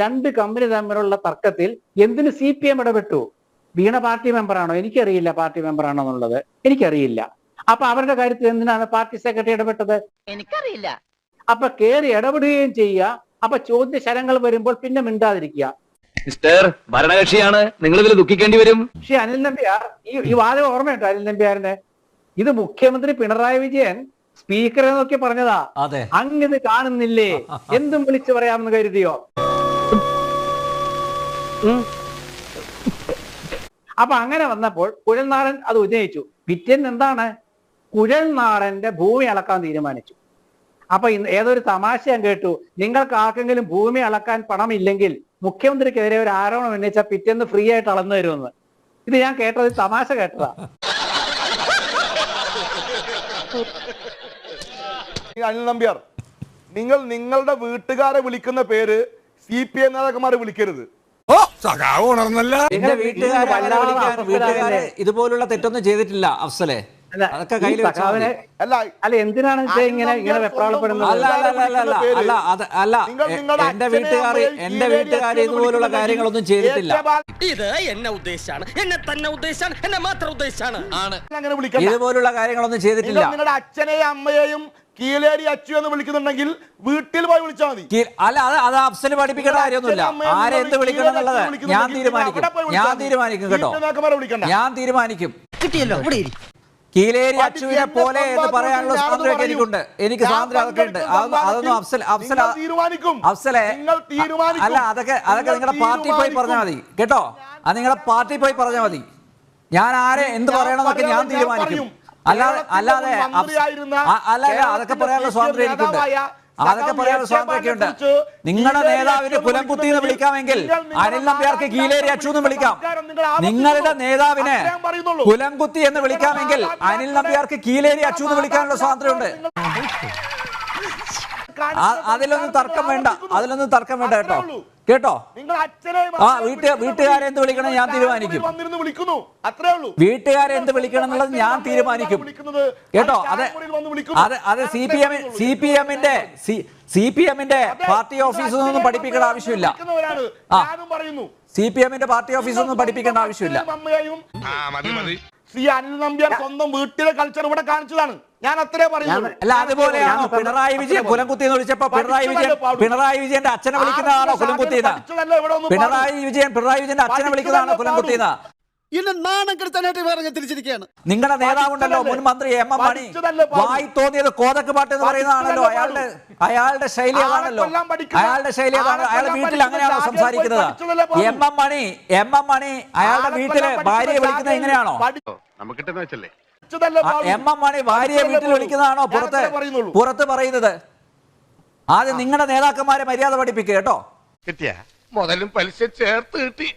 രണ്ട് കമ്പനി തമ്മിലുള്ള തർക്കത്തിൽ എന്തിന് സി പി എം ഇടപെട്ടു? വീണ പാർട്ടി മെമ്പറാണോ എനിക്കറിയില്ല പാർട്ടി മെമ്പറാണോ എന്നുള്ളത്. എനിക്കറിയില്ല. അപ്പൊ അവരുടെ കാര്യത്തിൽ എന്തിനാണ് പാർട്ടി സെക്രട്ടറി ഇടപെട്ടത്? എനിക്കറിയില്ല. അപ്പൊ കയറി ഇടപെടുകയും ചെയ്യുക. അപ്പൊ ചോദ്യ ശരങ്ങൾ വരുമ്പോൾ പിന്നെ മിണ്ടാതിരിക്കുക. മിസ്റ്റർ ഭരണകക്ഷിയാണ്. നിങ്ങൾ ഇതിൽ ദുഃഖിക്കേണ്ടി വരും. പക്ഷെ അനിൽ നമ്പ്യാർ ഈ ഈ വാദം ഓർമ്മയുണ്ടോ അനിൽ നമ്പ്യാറിന് ഇത് മുഖ്യമന്ത്രി പിണറായി വിജയൻ സ്പീക്കറെ നോക്കി പറഞ്ഞതാ. അങ്ങ് അങ്ങിത് കാണുന്നില്ലേ? എന്തും വിളിച്ചു പറയാമെന്ന് കരുതിയോ. അപ്പൊ അങ്ങനെ വന്നപ്പോൾ കുഴൽനാടൻ അത് ഉന്നയിച്ചു. പിറ്റേന്ന് എന്താണ്? കുഴൽനാടന്റെ ഭൂമി അളക്കാൻ തീരുമാനിച്ചു. അപ്പൊ ഏതൊരു തമാശ ഞാൻ കേട്ടു. നിങ്ങൾക്ക് ആർക്കെങ്കിലും ഭൂമി അളക്കാൻ പണമില്ലെങ്കിൽ മുഖ്യമന്ത്രിക്കെതിരെ ഒരു ആരോപണം ഉന്നയിച്ചാൽ പിറ്റേന്ന് ഫ്രീ ആയിട്ട് അളന്നു തരുമെന്ന്. ഇത് ഞാൻ കേട്ടത് തമാശ കേട്ടതാ. അനിൽ നമ്പ്യാർ നിങ്ങൾ നിങ്ങളുടെ വീട്ടുകാരെ വിളിക്കുന്ന പേര് സി പി എം നേതാക്കന്മാരെ വിളിക്കരുത്. എന്റെ ഉണർന്നല്ല. എന്റെ വീട്ടുകാരെ? ഇതുപോലുള്ള തെറ്റൊന്നും ചെയ്തിട്ടില്ല അഫ്സലെ. അല്ല, അതൊക്കെ ഈ കയ്യിൽ വെച്ചാൽ സഖാവിനെ മതി. അല്ല അല്ല എന്തിനാണ് ഇത് ഇങ്ങനെ ഇങ്ങനെ വെപ്രാളപ്പെടുന്നത്? അല്ല അല്ല അല്ല അല്ല അല്ല അല്ല അത് അല്ല നിങ്ങൾ എ- നിങ്ങളുടെ എന്റെ അച്ഛനെ, വീട്ടുകാർ അമ്മയെയും എന്റെ കീലേരി വീട്ടുകാർ അച്ഛനെ ഇതുപോലുള്ള കാര്യങ്ങളൊന്നും ചെയ്തിട്ടില്ല. ഏറ്റവും ഇത് എന്നെ ഉദ്ദേശാണ് എന്നെ തന്നെ ഉദ്ദേശാണ് എന്നെ മാത്രം ഉദ്ദേശാണ്. ആണ് ഇതുപോലുള്ള കാര്യങ്ങളൊന്നും ചെയ്തിട്ടില്ല. നിങ്ങളുടെ അച്ഛനെയും അമ്മയെയും കീലേരി അച്ചു എന്ന് വിളിക്കുന്നുണ്ടെങ്കിൽ വീട്ടിൽ പോയി വിളിച്ചാൽ മതി. അല്ല അത് അത് അഫ്സൽ പഠിപ്പിക്കേണ്ട കാര്യമൊന്നുമില്ല. ആരെന്ത് വിളിക്കണം എന്നുള്ളത് ഞാൻ തീരുമാനിക്കും. ഞാൻ തീരുമാനിക്കും കേട്ടോ. ഞാൻ തീരുമാനിക്കും. കിട്ടിയല്ലോ കീലേരി അച്ചുവിനെ പോലെ എന്ന് പറയാനുള്ള സ്വാതന്ത്ര്യമൊക്കെ. എനിക്കുണ്ട്. എനിക്ക് സ്വാതന്ത്ര്യം അതൊക്കെ ഉണ്ട്. അതൊന്നും അഫ്സൽ അഫ്സൽ. അഫ്സലെ. അല്ല അതൊക്കെ അതൊക്കെ നിങ്ങളുടെ പാർട്ടി പോയി പറഞ്ഞാൽ മതി. കേട്ടോ? അത് നിങ്ങളുടെ പാർട്ടി പോയി പറഞ്ഞാൽ മതി. ഞാൻ ആരെ എന്ത് പറയണമെന്നൊക്കെ ഞാൻ തീരുമാനിക്കും. അല്ലാതെ അല്ലാതെ അതൊക്കെ കേരളത്തിന്റെ പറയാനുള്ള സ്വാതന്ത്ര്യം എനിക്കുണ്ട്. അതൊക്കെ പറയാനുള്ള നിങ്ങളുടെ നേതാവിനെ അച്ചു എന്ന് വിളിക്കാമെങ്കിൽ അനിൽ നമ്പ്യാർക്ക് കീലേരി അച്ചു എന്ന് വിളിക്കാം. നിങ്ങളുടെ നേതാവിനെ അത്രേ ഞാൻ പറയുന്നുള്ളൂ. കുലം കുത്തി എന്ന് വിളിക്കാമെങ്കിൽ അനിൽ നമ്പ്യാർക്ക് കീലേരി അച്ചു എന്ന് വിളിക്കാനുള്ള സ്വാതന്ത്ര്യമുണ്ട്. അതിലൊന്നും തർക്കം വേണ്ട. അതിലൊന്നും തർക്കം വേണ്ട കേട്ടോ. കേട്ടോ? ആ വീട്ട് വീട്ടുകാരെ എന്ത് വിളിക്കണം ഞാൻ തീരുമാനിക്കും. വന്നിരുന്ന് വിളിക്കുന്നു. അത്രേ വീട്ടുകാരെ എന്ത് വിളിക്കണം എന്നുള്ളത് ഞാൻ തീരുമാനിക്കും. കേട്ടോ? അതെ. അതെ അതെ C P M C P എമ്മിന്റെ സി പി എമ്മിന്റെ പാർട്ടി ഓഫീസിൽ നിന്നും പഠിപ്പിക്കേണ്ട ആവശ്യമില്ല. ആ. സി പി എമ്മിന്റെ പാർട്ടി ഓഫീസിൽ നിന്നും പഠിപ്പിക്കേണ്ട ആവശ്യമില്ല. അനിൽ നമ്പ്യാർ സ്വന്തം വീട്ടിലെ കൾച്ചർ ഇവിടെ കാണിച്ചതാണ്. ഞാൻ അത്രേ പറയുന്നു അല്ല അതുപോലെയാണോ പിണറായി വിജയൻ കുലംകുത്തി എന്ന് വിളിച്ചപ്പോ പിണറായി വിജയൻ പിണറായി വിജയന്റെ അച്ഛനെ വിളിക്കുന്നതാണോ കുലംകുത്തി പിണറായി വിജയൻ പിണറായി വിജയന്റെ അച്ഛനെ വിളിക്കുന്നതാണോ കുലംകുത്തി എന്നെ നാണം കെടുത്താനായിട്ട് വേറെ തിരിച്ചിരിക്കുകയാണ്. നിങ്ങളുടെ നേതാവുണ്ടല്ലോ മുൻ മന്ത്രി എം എം മണി. വായി തോന്നിയത് കോതക്ക് പാട്ട് എന്ന് പറയുന്നതാണല്ലോ. അയാളുടെ അയാളുടെ ശൈലി അതാണല്ലോ. അയാളുടെ ശൈലി അതാണ്. അയാളുടെ വീട്ടിൽ അങ്ങനെയാണോ സംസാരിക്കുന്നത്? M M Mani M M Mani അയാളുടെ വീട്ടിലെ ഭാര്യയെ വിളിക്കുന്നത് എങ്ങനെയാണോ? നമുക്ക് വെച്ചല്ലേ. എം എം മണി ഭാര്യയെ വീട്ടിൽ വിളിക്കുന്നതാണോ. പുറത്ത് പറയുന്നുള്ളൂ. പുറത്ത് പറയുന്നത്. ആദ്യം നിങ്ങളുടെ നേതാക്കന്മാരെ മര്യാദ പഠിപ്പിക്കുക കേട്ടോ. കിട്ടിയ? മുതലും പലിശ ചേർത്ത് കിട്ടി.